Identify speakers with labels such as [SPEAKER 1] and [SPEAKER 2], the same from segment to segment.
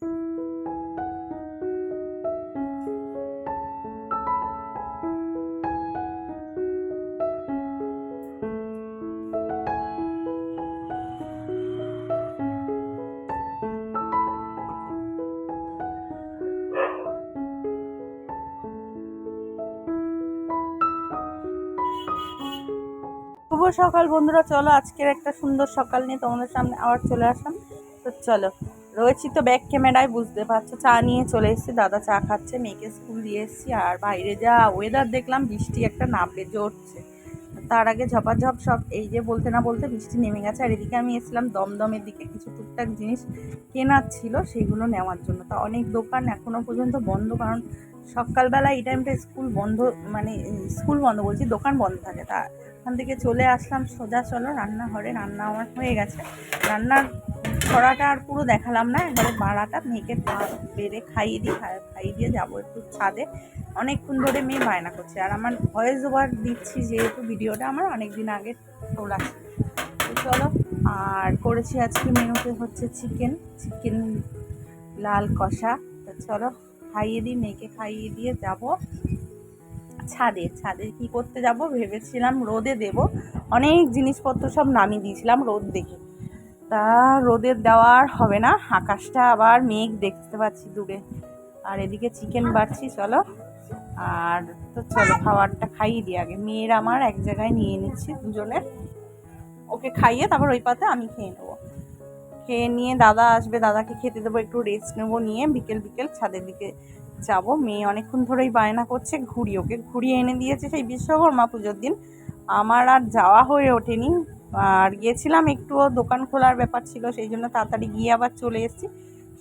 [SPEAKER 1] শুভ সকাল বন্ধুরা, চলো আজকের একটা সুন্দর সকাল নিয়ে তোমাদের সামনে আবার চলে আসলাম। তো চলো রয়েছি তো ব্যাক ক্যামেরায় বুঝতে পারছ। চা নিয়ে চলে এসেছি, দাদা চা খাচ্ছে, মেয়েকে স্কুল দিয়ে এসেছি, আর বাইরে যা ওয়েদার দেখলাম, বৃষ্টি একটা নামবে জড়ছে তার আগে ঝপাঝপ সব, এই যে বলতে না বলতে বৃষ্টি নেমে গেছে, আর এদিকে আমি এসেছিলাম দমদমের দিকে কিছু টুকটাক জিনিস কেনার ছিল, সেগুলো নেওয়ার জন্য। তা অনেক দোকান এখনও পর্যন্ত বন্ধ, কারণ সকালবেলা এই টাইমটা স্কুল বন্ধ মানে স্কুল বন্ধ বলছি, দোকান বন্ধ থাকে। তা ওখান থেকে চলে আসলাম, সোজা চলো, রান্নাঘরে, রান্না আমার হয়ে গেছে। রান্নার ছড়াটা আর পুরো দেখালাম না একবারে বাড়াটা, মেয়েকে বেড়ে খাইয়ে দিই খাইয়ে দিয়ে যাব একটু ছাদে। অনেকক্ষণ ধরে মেয়ে বায়না করছে। আর আমার ভয়েস ওভার দিচ্ছি, যেহেতু ভিডিওটা আমার অনেক দিন আগে তোলা চলো, আর করেছি আজকে মেনুতে হচ্ছে চিকেন চিকেন লাল কষা। তো চলো খাইয়ে দিই, মেয়েকে খাইয়ে দিয়ে যাব। ছাদে ছাদে কি করতে যাব ভেবেছিলাম, রোদে দেব। অনেক জিনিসপত্র সব নামিয়ে দিয়েছিলাম রোদ দেখে। তা রোদের দেওয়ার হবে না, আকাশটা আবার মেঘ দেখতে পাচ্ছি দূরে। আর এদিকে চিকেন বাড়ছি, চলো। আর তো চলো, খাবারটা খাইয়ে দিই আগে। মেয়ের আমার এক জায়গায় নিয়ে নিচ্ছি দুজনের। ওকে খাইয়ে তারপর ওই পাতে আমি খেয়ে নেব। খেয়ে নিয়ে দাদা আসবে, দাদাকে খেতে দেবো, একটু রেস্ট নেব নিয়ে বিকেল বিকেল ছাদের দিকে যাব। মেয়ে অনেকক্ষণ ধরেই বায়না করছে, ঘুড়ি ওকে ঘুরিয়ে এনে দিয়েছে সেই বিশ্বকর্মা পুজোর দিন। আমার আর যাওয়া হয়ে ওঠেনি। আর গিয়েছিলাম একটু ও দোকান খোলার ব্যাপার ছিল, সেই জন্য তাড়াতাড়ি গিয়ে আবার চলে এসেছি।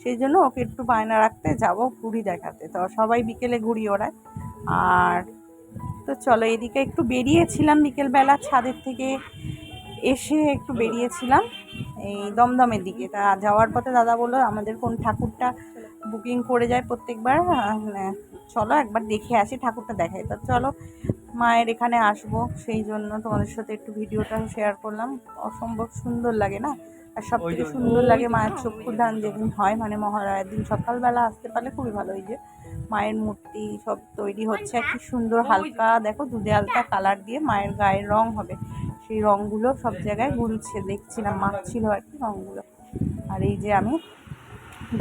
[SPEAKER 1] সেই জন্য ওকে একটু বায়না রাখতে যাব, ঘুড়ি দেখাতে। তো সবাই বিকেলে ঘুড়ি ওড়ায়। আর তো চলো, এদিকে একটু বেরিয়েছিলাম বিকেলবেলা, ছাদের থেকে এসে একটু বেরিয়েছিলাম। এই দমদমের দিকে। তা যাওয়ার পথে দাদা বলল আমাদের কোন ঠাকুরটা বুকিং করে যায় প্রত্যেকবার আহ, চলো একবার দেখে আসি ঠাকুরটা দেখাই। তা চলো মায়ের এখানে আসব সেই জন্য তোমাদের সাথে একটু ভিডিওটা শেয়ার করলাম। অসম্ভব সুন্দর লাগে না? আর সব থেকে সুন্দর লাগে মায়ের চক্ষুদান যেদিন হয় মানে মহালয়ার দিন সকালবেলা আসতে পারলে খুবই ভালো এই যে মায়ের মূর্তি সব তৈরি হচ্ছে। কি সুন্দর হালকা দেখো দুধে হালকা কালার দিয়ে মায়ের গায়ের রং হবে। সেই রঙগুলো সব জায়গায় গুলছে দেখছিলাম মাখছিল আর কি রঙগুলো আর এই যে আমি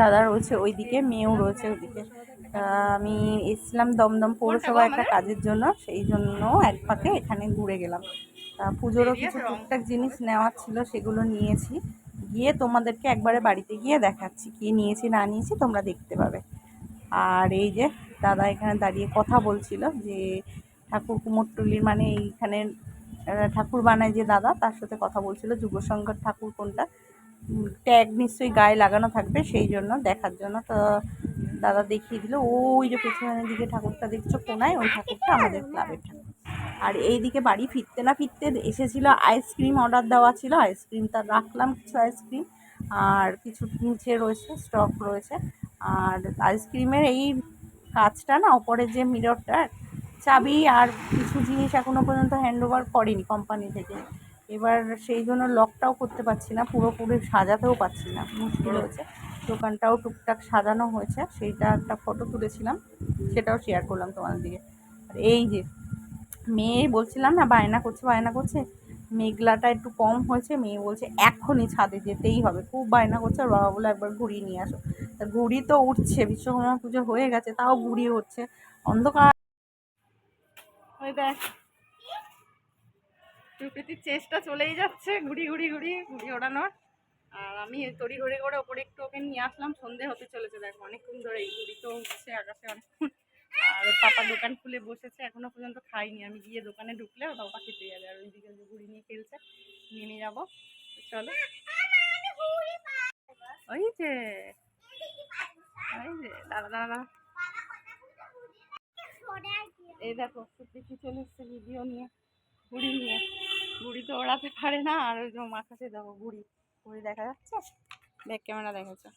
[SPEAKER 1] দাদা রয়েছে ওইদিকে মেয়েও রয়েছে ওইদিকে। আমি এসেছিলাম দমদম পৌরসভা একটা কাজের জন্য সেই জন্য এক পাকে এখানে ঘুরে গেলাম। তা পুজোরও কিছু টুকটাক জিনিস নেওয়ার ছিল সেগুলো নিয়েছি। গিয়ে তোমাদেরকে একবারে বাড়িতে গিয়ে দেখাচ্ছি কি নিয়েছি না নিয়েছি তোমরা দেখতে পাবে। আর এই যে দাদা এখানে দাঁড়িয়ে কথা বলছিল যে ঠাকুর কুমোরটুলির মানে এইখানে ঠাকুর বানায় যে দাদা, তার সাথে কথা বলছিল, যুগশঙ্কর ঠাকুর কোনটা? ট্যাগ নিশ্চয়ই গায়ে লাগানো থাকবে, সেই জন্য দেখার জন্য। তো দাদা দেখিয়ে দিল, ওই যে পেছনের দিকে ঠাকুরটা দেখছ কোনায়, ওই ঠাকুরটা আমাদের ক্লাবের ঠাকুর। আর এই দিকে বাড়ি ফিরতে না ফিরতে এসেছিল আইসক্রিম অর্ডার দেওয়া ছিল আইসক্রিমটা রাখলাম, কিছু আইসক্রিম আর কিছু নিচে রয়েছে স্টক রয়েছে। আর আইসক্রিমের এই কাজটা না ওপরের যে মিররটা চাবি আর কিছু জিনিস এখনও পর্যন্ত হ্যান্ড ওভার করেনি কোম্পানি থেকে। এবার সেই জন্য লকটাও করতে পারছি না পুরোপুরি সাজাতেও পারছি না। মুশকিল হয়েছে। দোকানটাও টুকটাক সাজানো হয়েছে সেইটা একটা ফটো তুলেছিলাম সেটাও শেয়ার করলাম তোমাদের দিকে। আর এই যে মেয়ে বলছিলাম না বায়না করছে বায়না করছে? মেঘলাটা একটু কম হয়েছে, মেয়ে বলছে, এখনই ছাদে যেতেই হবে। খুব বায়না করছে, আর বাবা বলে, একবার ঘুরিয়ে নিয়ে আসো। তা ঘুড়ি তো উঠছে, বিশ্বকর্মা পুজো হয়ে গেছে, তাও ঘুড়ি হচ্ছে। অন্ধকার। ওই দেখ। চেষ্টা চলেই যাচ্ছে ঘুরি ঘুরি ঘুরি ঘুরি ওড়ানোর। আর আমি তড়ি ঘড়ি করে ওপরে একটু ওকে নিয়ে আসলাম, সন্ধে হতে চলেছে, দেখো, অনেকক্ষণ ধরে এই ঘুরি তো উঠছে আকাশে অনেকক্ষণ। আর ওর পাপা দোকান খুলে বসেছে, এখনও পর্যন্ত খাইনি। আমি গিয়ে দোকানে ঢুকলে ওর বাবা খেতে যাবে। আর ওইদিকে ঘুড়ি নিয়ে খেলছে, নেমে যাব। চলো। ওই যে ওই যে, দাঁড়া দাঁড়া। এই দেখো দেখি চলে ভিডিও নিয়ে নিয়ে। ঘুড়ি তো ওড়াতে পারে না, আর ওই দেখো দেখা যাচ্ছে? ব্যাক ক্যামেরা দেখাচ্ছে।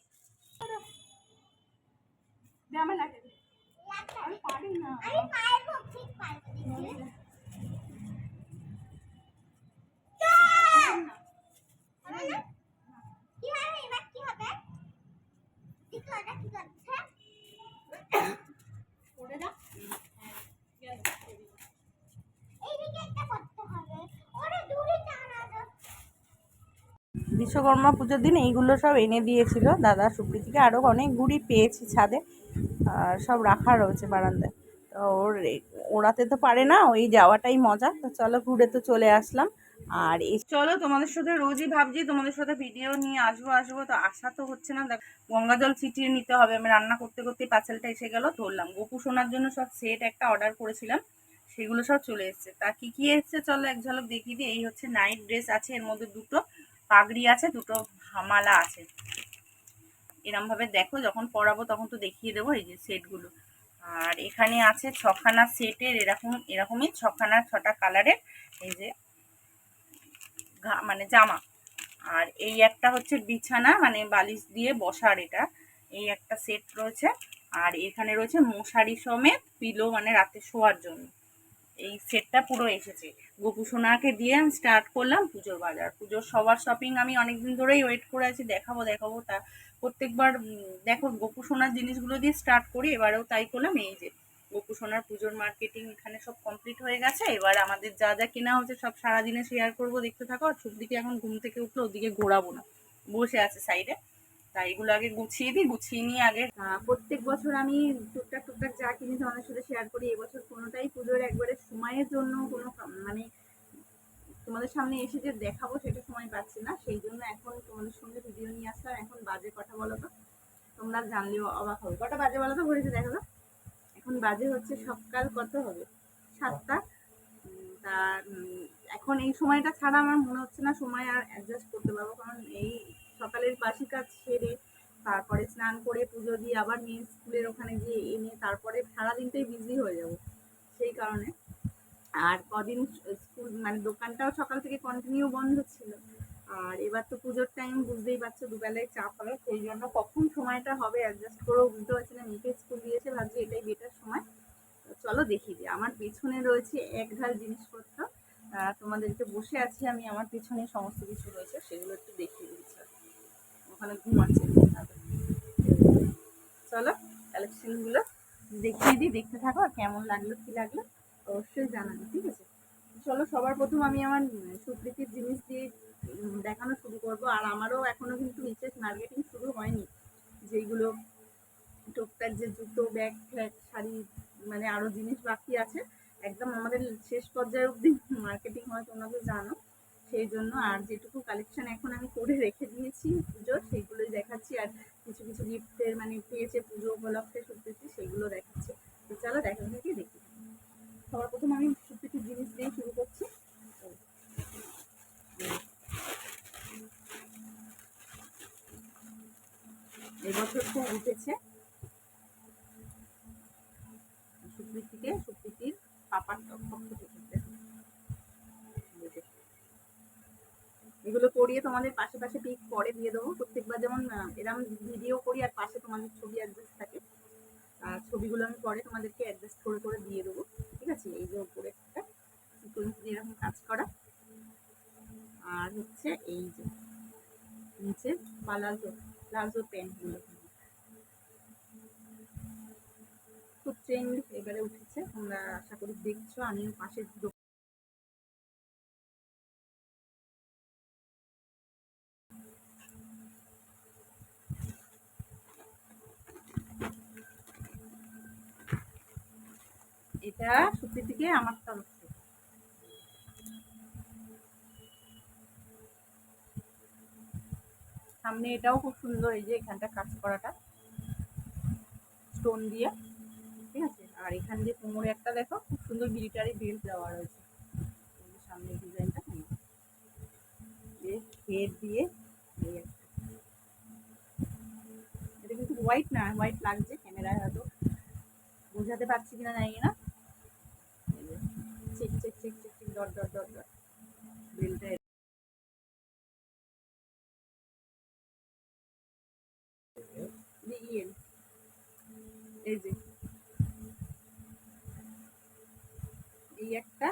[SPEAKER 2] বিশ্বকর্মা পুজোর দিন এইগুলো সব এনে দিয়েছিল দাদা সুপ্রীতিকে। আরও অনেক গুড়ি পেয়েছি ছাদে। সব রাখা রয়েছে বারান্দায়। তো ওর ওড়াতে তো পারে না, ওই যাওয়াটাই মজা। তো চলো ঘুরে তো চলে আসলাম। আর এই চলো তোমাদের সাথে রোজই ভাবছি, তোমাদের সাথে ভিডিও নিয়ে আসব আসব। তো আসা তো হচ্ছে না, দেখ, গঙ্গা জল ছিটিয়ে নিতে হবে। আমি রান্না করতে করতে পাঁচেলটা এসে গেল, ধরলাম। গোপু সোনার জন্য সব সেট একটা অর্ডার করেছিলাম, সেগুলো সব চলে এসছে। তা কি কি এসছে চলো এক ঝলক দেখিয়ে দিই। এই হচ্ছে নাইট ড্রেস আছে, এর মধ্যে দুটো পাগড়ি আছে, দুটো হামালা আছে। এরমভাবে দেখো, যখন পরাবো তখন তো দেখিয়ে দেবো এই যে সেটগুলো। আর এখানে আছে ছখানা সেটের এরকম, এরকমই ছখানা, ছটা কালারের এই যে মানে জামা। আর এই একটা হচ্ছে বিছানা মানে বালিশ দিয়ে বসার এটা। এই একটা সেট রয়েছে। আর এখানে রয়েছে মশারি সমেত পিলো মানে রাতে শোয়ার জন্য। এই সেটটা পুরো এসেছে। গোপু সোনাকে দিয়ে আমি স্টার্ট করলাম পুজোর বাজার। পুজোর সবার শপিং আমি অনেক দিন ধরেই ওয়েট করে আছি। দেখাবো দেখাবো তা প্রত্যেকবার দেখো গোপু সোনার জিনিসগুলো দিয়ে স্টার্ট করি, এবারেও তাই করলাম। এই যে গোপু সোনার পুজোর মার্কেটিং এখানে সব কমপ্লিট হয়ে গেছে। এবার আমাদের যা যা কেনা হচ্ছে সব সারাদিনে শেয়ার করব, দেখতে থাকো। আর দিকে এখন ঘুম থেকে উঠলে, ওদিকে ঘোরাবো না। বসে আছে সাইডে তাই এগুলো আগে গুছিয়ে দিই, গুছিয়ে নিয়ে আগে
[SPEAKER 1] প্রত্যেক বছর আমি টুকটাক টুকটাক যা কিনি তোমাদের সাথে শেয়ার করি। এবছর কোনোটাই পুজোর একবারে সময়ের জন্য কোনো মানে তোমাদের সামনে এসে যে দেখাবো সেটা সময় পাচ্ছি না। সেই জন্য এখন তোমাদের সঙ্গে ভিডিও নিয়ে আসলাম। এখন বাজে কথা বলো তো? তোমরা জানলেও অবাক হবে। কটা বাজে বলো তো? ঘুরেছে দেখো তো। এখন বাজে হচ্ছে সকাল কত হবে? সাতটা। তা এখন এই সময়টা ছাড়া আমার মনে হচ্ছে না সময় আর অ্যাডজাস্ট করতে পারব। কারণ এই সকালের বাসি কাজ সেরে তারপরে স্নান করে পুজো দিয়ে আবার মেয়ে স্কুলের ওখানে গিয়ে এনে তারপরে সারাদিনটাই বিজি হয়ে যাব। সেই কারণে আর কদিন স্কুল মানে দোকানটাও সকাল থেকে কন্টিনিউ বন্ধ ছিল। আর এবার তো পুজোর টাইম বুঝতেই পারছ, দুবেলায় চাপ হবে সেই জন্য কখন সময়টা হবে অ্যাডজাস্ট করেও বুঝতে পারছি না। মেয়েকে স্কুল দিয়েছে, ভাবছি এটাই বেটার সময়। চলো দেখি দিই আমার পেছনে রয়েছে এক ঢাল জিনিসপত্র। তোমাদেরকে বসে আছি আমি, আমার পেছনে সমস্ত কিছু রয়েছে, সেগুলো একটু দেখিয়ে দিচ্ছি। ওখানে ঘুমাচ্ছে চলো কালেকশনগুলো দেখিয়ে দিই, দেখতে থাকো আর কেমন লাগল, কি লাগল। অবশ্যই জানাবে, ঠিক আছে? চলো, সবার প্রথম আমি আমার সুপ্রীতির জিনিস দিয়ে দেখানো শুরু করব। আর আমারও এখনও কিন্তু বিশেষ মার্কেটিং শুরু হয়নি। যেগুলো টুকটাক যে জুতো, ব্যাগ, ফ্যাগ, শাড়ি মানে আরও জিনিস বাকি আছে। একদম আমাদের শেষ পর্যায়ে অবধি মার্কেটিং হয় তোমরা তো জানো। সেই জন্য আর যেটুকু কালেকশন এখন আমি করে রেখে দিয়েছি পুজোর সেইগুলোই দেখাচ্ছি। আর কিছু কিছু গিফটের মানে পেয়েছে পুজো উপলক্ষে সুপ্রীতি সেগুলো দেখাচ্ছি। তো চলো, দেখা থেকে দেখি। সবার প্রথম আমি সুপ্রীতির জিনিস দিয়ে শুরু করছি। এবছর খুব উঠেছে। সুপ্রীতিকে সুপ্রীতির পাপার পক্ষ থেকে। এগুলো করিয়ে তোমাদের পাশে পাশে পিক পরে দিয়ে দেবো। প্রত্যেকবার যেমন এরম ভিডিও করি আর পাশে তোমাদের ছবি অ্যাডজাস্ট থাকে। ছবিগুলো আমি পরে তোমাদেরকে অ্যাডজাস্ট করে করে দিয়ে দেবো। ঠিক আছে? এই যে উপরে একটা এরকম কাজ করা। আর হচ্ছে এই যে নিচে পালাজো, প্লাজো প্যান্টগুলো খুব ট্রেন্ড এবারে উঠেছে। তোমরা আশা করি দেখছ। আমিও পাশের এটা সুপ্রীতিকে আমার তরফ থেকে সামনে এটাও খুব সুন্দর, এই যে এখানটা কাজ করাটা। স্টোন দিয়ে, ঠিক আছে? আর এখান দিয়ে কোমরে একটা দেখো, খুব সুন্দর মিলিটারি বেল্ট দেওয়া রয়েছে। সামনে ডিজাইনটা হেড দিয়ে এটা কিন্তু হোয়াইট না হোয়াইট লাগছে, ক্যামেরায় হয়তো বোঝাতে পারছি কিনা জানি না। Check check check check check dot dot dot dot. বেলটা এই যে। এই একটা।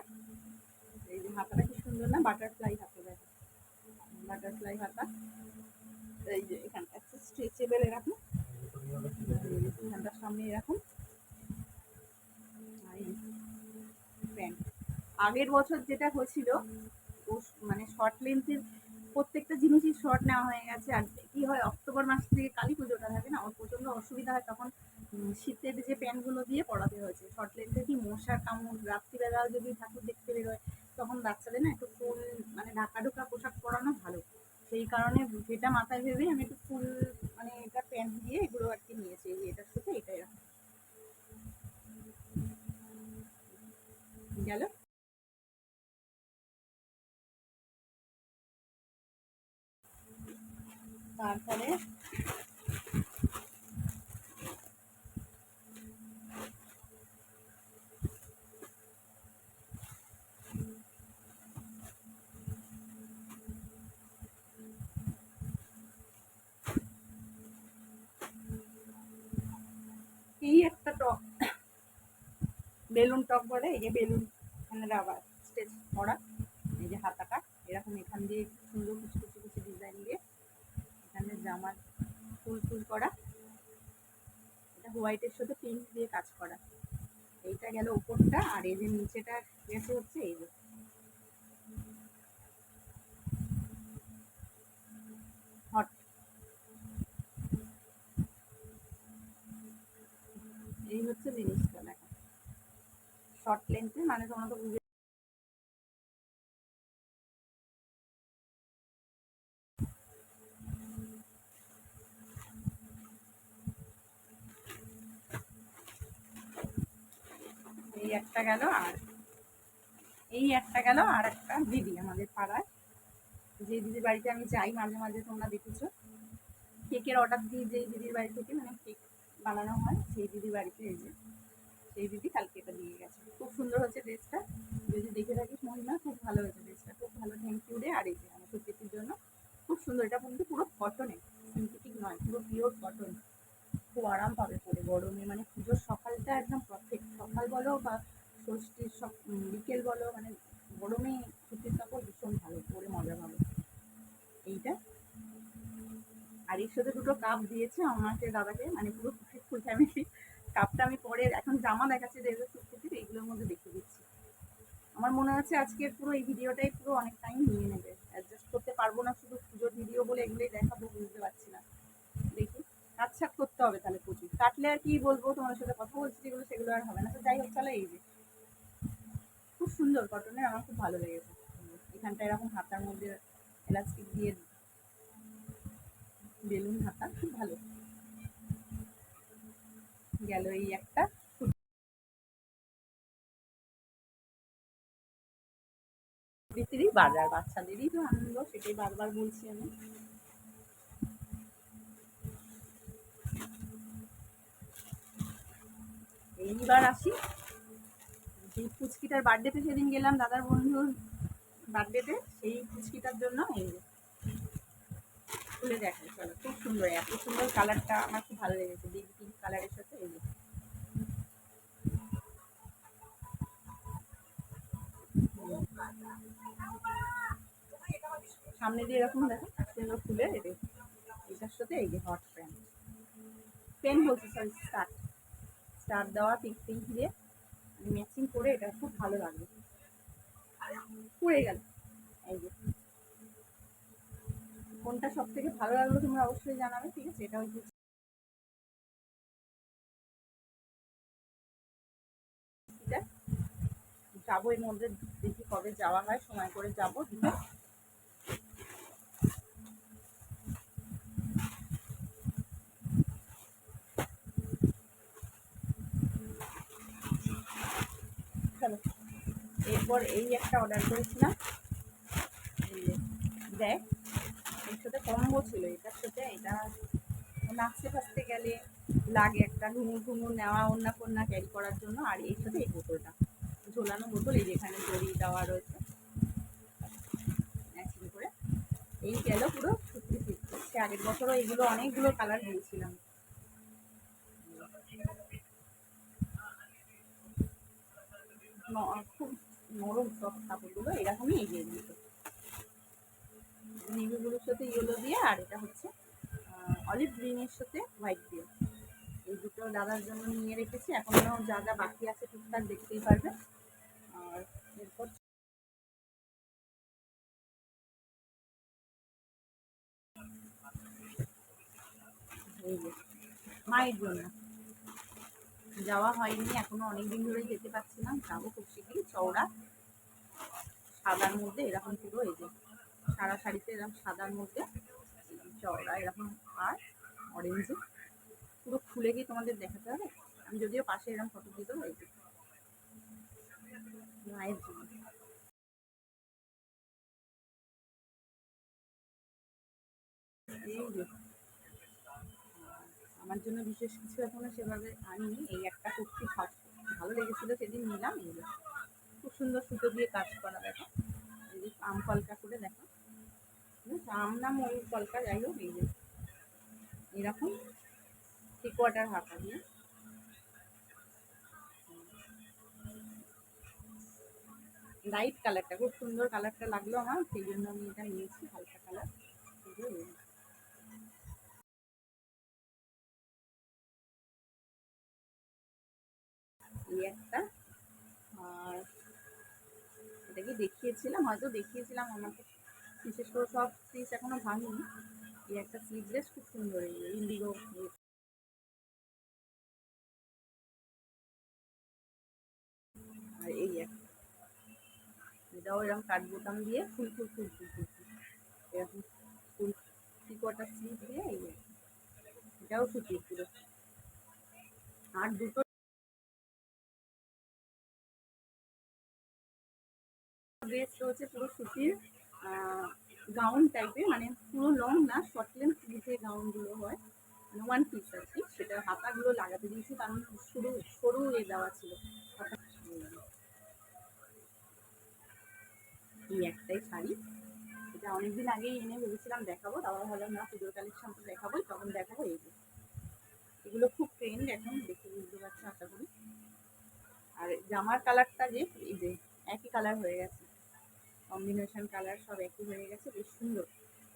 [SPEAKER 1] এই যে হাতাটা কি সুন্দর না? বাটারফ্লাই হাতা দেখো। বাটারফ্লাই হাতা। এই যে এখানটা। স্ট্রেচেবল এরকম এখানটার সামনে এরকম আর এই প্যান্ট আগের বছর যেটা হয়েছিল মানে শর্ট লেন্থের প্রত্যেকটা জিনিসই শর্ট নেওয়া হয়ে গেছে। আর কি হয়, অক্টোবর মাস থেকে কালী পুজোটা থাকে না প্রচণ্ড অসুবিধা হয়, তখন শীতের যে প্যান্টগুলো দিয়ে পড়াতে হয়েছে। শর্ট লেন্থে কি মশার কামড়, রাত্রিবেলা যদি ঠাকুর দেখতে বেরোয়, তখন বাচ্চাদের না একটু ফুল মানে ঢাকা ঢোকা পোশাক পরানো ভালো। সেই কারণে যেটা মাথায় ভেবে আমি একটু ফুল মানে এটা প্যান্ট দিয়ে এগুলো আর কি নিয়েছি এই যে এটার সাথে এটা এরকম গেল তারপরে এই একটা টপ বেলুন টক বলে, এই যে বেলুন এখানে রাবার স্টেচ করা, এই যে হাতাটা, এরকম এখান দিয়ে সুন্দর কুচি কুচি কুচি ডিজাইন দিয়ে জামার ফুল ফুল করা। এটা হোয়াইটের সাথে পিঙ্ক দিয়ে কাজ করা। এইটা গেল উপরটা, আর এই যে নিচেটা গেছে হচ্ছে এই যে। হট এই হচ্ছে জিনিসটা, দেখো। শর্ট লেন্থে মানে তোমরা তো বুঝে এই একটা গেল আর এই একটা গেল আর একটা দিদি আমাদের পাড়ায়। যে দিদির বাড়িতে আমি যাই মাঝে মাঝে, তোমরা দেখেছ। কেকের অর্ডার দিই যেই দিদির বাড়ি থেকে মানে কেক বানানো হয়, সেই দিদির বাড়িতে এই যে, সেই দিদি কালকে এটা দিয়ে গেছে। খুব সুন্দর হচ্ছে ড্রেসটা যদি দেখে থাকিস মহিমা, খুব ভালো হয়েছে ড্রেসটা খুব ভালো থ্যাংক ইউ রে। আর এই যে আমার জন্য খুব সুন্দর। এটা কিন্তু পুরো কটনে সিনথেটিক নয়, পুরো পিওর কটন খুব আরাম পাবে পরে গরমে। মানে পুজোর সকালটা একদম পারফেক্ট সকাল বলো বা ষষ্ঠীর সব বিকেল বলো মানে গরমে সুতির কাপড় ভীষণ ভালো, পরে মজা পাবে। এইটা। আর এর সাথে দুটো কাপ দিয়েছে আমাকে দাদাকে মানে পুরো ফুল ফ্যামিলি কাপটা আমি পরে এখন জামা দেখাচ্ছি দেখবে সুতির এইগুলোর মধ্যে দেখিয়ে দিচ্ছি। আমার মনে হচ্ছে আজকের পুরো এই ভিডিওটাই পুরো অনেক টাইম নিয়ে নেবে। অ্যাডজাস্ট করতে পারব না শুধু পুজোর ভিডিও বলে এগুলোই দেখাবো, বুঝতে পারছি না। দেখি কাটছাট করতে হবে তাহলে প্রচুর। কাটলে আর কি বলব, তোমার সাথে কথা বলছি যেগুলো, সেগুলো আর হবে না। তো যাই হোক, চলো এই যে। খুব সুন্দর কটনের আমার খুব ভালো লেগেছে। এখানটা এরকম হাতার মধ্যে এলাস্টিক দিয়ে বেলুন হাতা, খুব ভালো। গেল এই একটা। বাজার, বাচ্চাদেরই তো আনন্দ, সেটাই বারবার বলছি আমি। এইবার আসি। সেই পুচকিটার বার্থডেতে সেদিন গেলাম, দাদার বন্ধুর বার্থডেতে সেই পুচকিটার জন্য খুলে দেখো চলো, খুব সুন্দর, এত সুন্দর কালারটা আমার খুব ভালো লেগেছে বেবি পিঙ্ক কালারের সাথে এই সামনে দিয়ে এরকম দেখো সুন্দর খুলে, এটার সাথে এই যে হট প্যান্ট পেন বলছি সরি স্টার্ট স্টার্ট দেওয়া পিঙ্ক দিয়ে ম্যাচিং করে এটা খুব ভালো লাগবে পড়ে গেল। এই যে। কোনটা সব থেকে ভালো লাগল তোমরা অবশ্যই জানাবে, ঠিক আছে? এটা হচ্ছে। যাব এর মধ্যে দেখি কবে যাওয়া হয়, সময় করে যাব। দিতে এরপর এই একটা অর্ডার করেছিলাম। দেখ, এর সাথে কম্বো ছিল। এটার সাথে এটা নাচতে ফাচতে গেলে লাগে একটা ঘুঙুর ঘুঙুর নেওয়া অন্য কন্যা ক্যারি করার জন্য। আর এর সাথে এই বোতলটা। ঝোলানো বোতল এই যেখানে দড়ি দেওয়া রয়েছে। ম্যাচিং করে। এই গেল পুরো সত্যি ফিরছে আগের বছরও এইগুলো অনেকগুলো কালার দিয়েছিলাম খুব নরম সফট কাপড়গুলো এরকমই এগিয়ে দিত নেভিগুলোর সাথে ইয়েলো দিয়ে আর এটা হচ্ছে অলিভ গ্রিনের সাথে হোয়াইট দিয়ে। এই দুটো দাদার জন্য নিয়ে রেখেছি, এখনও যা যা বাকি আছে টুকটাক দেখতেই পারবে। আর এরপর মায়ের জন্য। যাওয়া হয়নি, এখনও অনেক দিন ধরে যেতে পারছিলাম যাব খুব শীঘ্রই চওড়া, সাদার মধ্যে এরকম পুরো এই যে, সারা শাড়িতে এরকম সাদার মধ্যে চওড়া এরকম আর অরেঞ্জে পুরো খুলে গিয়ে তোমাদের দেখাতে হবে, আমি যদিও পাশে এরকম ফটো দিয়ে দেবো এই যে মায়ের জন্য। এই আমার জন্য বিশেষ কিছু এখনও সেভাবে আনিনি। এই একটা কুর্তি ভালো লেগেছিল সেদিন নিলাম যে খুব সুন্দর সুতো দিয়ে কাজ করা, দেখো। এই যে আম কলকা করে দেখো। আম না ময়ূর কলকা, যাই হোক, এই যে এরকম থ্রি কোয়ার্টার হাতা দিয়ে। লাইট কালারটা খুব সুন্দর কালারটা লাগল আমার, সেই জন্য আমি এটা নিয়েছি, হালকা কালার একটা। আর এটা কি দেখিয়েছিলাম, হয়তো দেখিয়েছিলাম আমাকে। বিশেষ করে সব স্লিচ এখনও ভাঙিনি। এই একটা স্লিভলেস খুব সুন্দর ইন্ডিগো আর এই এটাও এরকম কাঠ বোতাম দিয়ে ফুল ফুল ফুল ফুল ফুল এরকম ফুল থ্রি কোয়ার্টার দিয়ে এই এটাও সুতির পুরো আর দুটো ড্রেস রয়েছে পুরো সুতির গাউন টাইপের মানে পুরো লং না শর্ট লেন্থ যে গাউনগুলো হয় মানে ওয়ান পিস আর কি, সেটা হাতাগুলো লাগাতে দিয়েছি, কারণ সরু সরু এ দেওয়া ছিল। এই একটাই শাড়ি। এটা অনেকদিন আগেই এনে ভেবেছিলাম দেখাবো, তারপর ভাবলাম, না, পুজোর কালেকশন তো দেখাবোই, তখন দেখাবো এই যে। এগুলো খুব ট্রেন্ড এখন, দেখে বুঝতে পারছি আশা করি। আর জামার কালারটা যে, এই যে, একই কালার হয়ে গেছে। কম্বিনেশন কালার সব একই হয়ে গেছে, বেশ সুন্দর।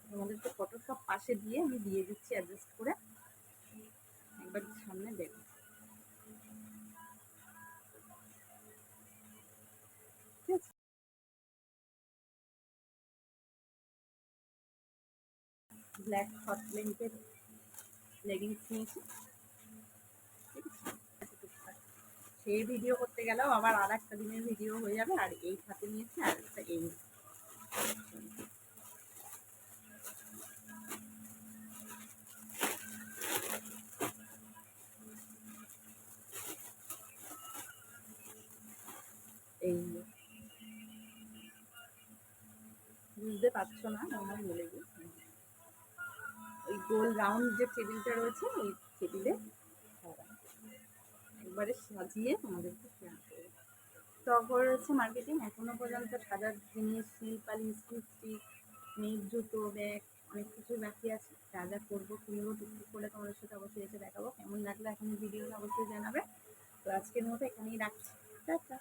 [SPEAKER 1] তোমাদেরকে ফটো সব পাশে দিয়ে আমি দিয়ে দিচ্ছি অ্যাডজাস্ট করে। একবার সামনে দেখো। ব্ল্যাক হট লেগিংস নিয়েছি ঠিক আছে টুকটাক। সেই ভিডিও করতে গেলেও আবার আর একটা দিনের ভিডিও হয়ে যাবে, আর এই হাতে নিয়েছি আর একটা এই। এই বুঝতে পারছ না, মনে বলে ওই গোল রাউন্ড যে টেবিলটা রয়েছে, ওই টেবিলে একবারে সাজিয়ে আমাদেরকে শেয়ার করব টগর রয়েছে মার্কেটিং এখনও পর্যন্ত সাজার জিনিস, শিল্পালি স্টিক মেয়ের জুতো ব্যাগ অনেক কিছু বাকি আছে। যা যা করব, কিনবো টুকটুক করে তোমাদের সাথে অবশ্যই এসে দেখাবো। কেমন লাগল এখন ভিডিওটা অবশ্যই জানাবে। তো আজকের মতো এখানেই রাখছি। টাটা।